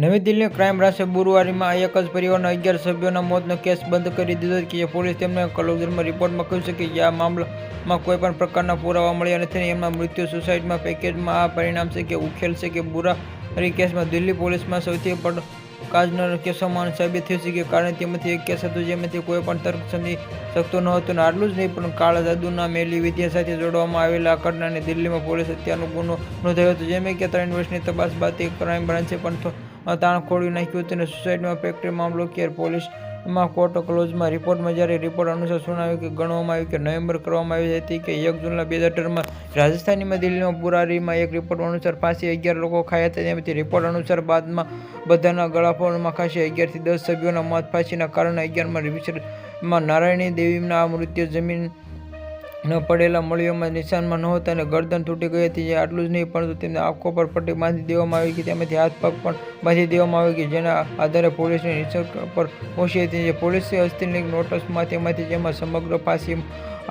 નવી દિલ્હી ક્રાઇમ બ્રાન્ચે બુધવારમાં એક જ પરિવારના અગિયાર સભ્યોના મોતનો કેસ બંધ કરી દીધો કે પોલીસ તેમને કલોઝરમાં રિપોર્ટમાં કહ્યું છે કે આ મામલામાં કોઈ પણ પ્રકારના પુરાવા મળ્યા નથી એમના મૃત્યુ સુસાઇડમાં પેકેજમાં આ પરિણામ છે કે ઉકેલ છે કે બુરારી કેસમાં દિલ્હી પોલીસમાં સૌથી પડકાજનક કેસોમાં સાબિત થયું છે કે કારણ તેમાંથી એક કેસ હતો જેમાંથી કોઈ પણ તર્ક સમજી શકતો ન હતો આટલું જ નહીં, પણ કાળા જાદુના મેલી વિદ્યા સાથે જોડવામાં આવેલા આ ઘટનાને દિલ્હીમાં પોલીસ હત્યાનો ગુનો નોંધાયો હતો. જેમ કે ત્રણ વર્ષની તપાસ બાદ એક ક્રાઇમ બ્રાન્ચે પણ તાણ ખોલી નાખ્યું હતું અને સુસાઇડમાં ફેક્ટરી મામલો કેર પોલીસમાં કોર્ટ ક્લોઝમાં રિપોર્ટમાં જ્યારે રિપોર્ટ અનુસાર સુનાવ્યું કે ગણવામાં આવ્યું કે નવેમ્બર કરવામાં આવી હતી કે એક જૂનના બે હજાર અઢારમાં રાજસ્થાનીમાં દિલ્હીમાં બુરારીમાં એક રિપોર્ટ અનુસાર ફાંસી અગિયાર લોકો ખાયા હતા. તેમાંથી રિપોર્ટ અનુસાર બાદમાં બધાના ગળાફોનમાં ખાંસી અગિયારથી દસ સભ્યોના મોત ફાંસીના કારણે અગિયારમાં વિસર્જનમાં નારાયણી દેવીના મૃત્યુ જમીન ન પડેલા મળીઓમાં નિશાનમાં નહોતા અને ગરદન તૂટી ગઈ હતી જે આટલું જ નહીં, પરંતુ તેમને આંખો પર પટ્ટી બાંધી દેવામાં આવી ગઈ તેમાંથી હાથ પગ પણ બાંધી દેવામાં આવી ગઈ જેના આધારે પોલીસની નિષ્કર્ષ પર પહોંચી હતી. જે પોલીસે હસ્તની નોટિસમાં તેમાંથી જેમાં સમગ્ર ફાંસી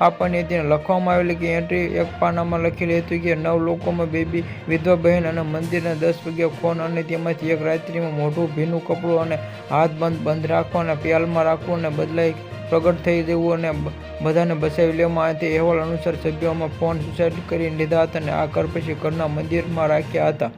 આપવાની હતી લખવામાં આવેલી કે એન્ટ્રી એક પાનામાં લખેલી હતી કે નવ લોકોમાં બેબી, વિધવા બહેન અને મંદિરના દસ વાગ્યા ખોન અને તેમાંથી એક રાત્રિમાં મોઢું, ભીનું કપડું અને હાથ બંધ બંધ રાખવા અને પ્યાલમાં રાખવું અને બદલાઈ પ્રગટ થઈ જવું અને બધાને બસાવી લેવામાં આવ્યા. તે અહેવાલ અનુસાર સભ્યોમાં ફોન સુસાઇડ કરી લીધા હતા અને આ ઘર પછી ઘરના મંદિરમાં રાખ્યા હતા.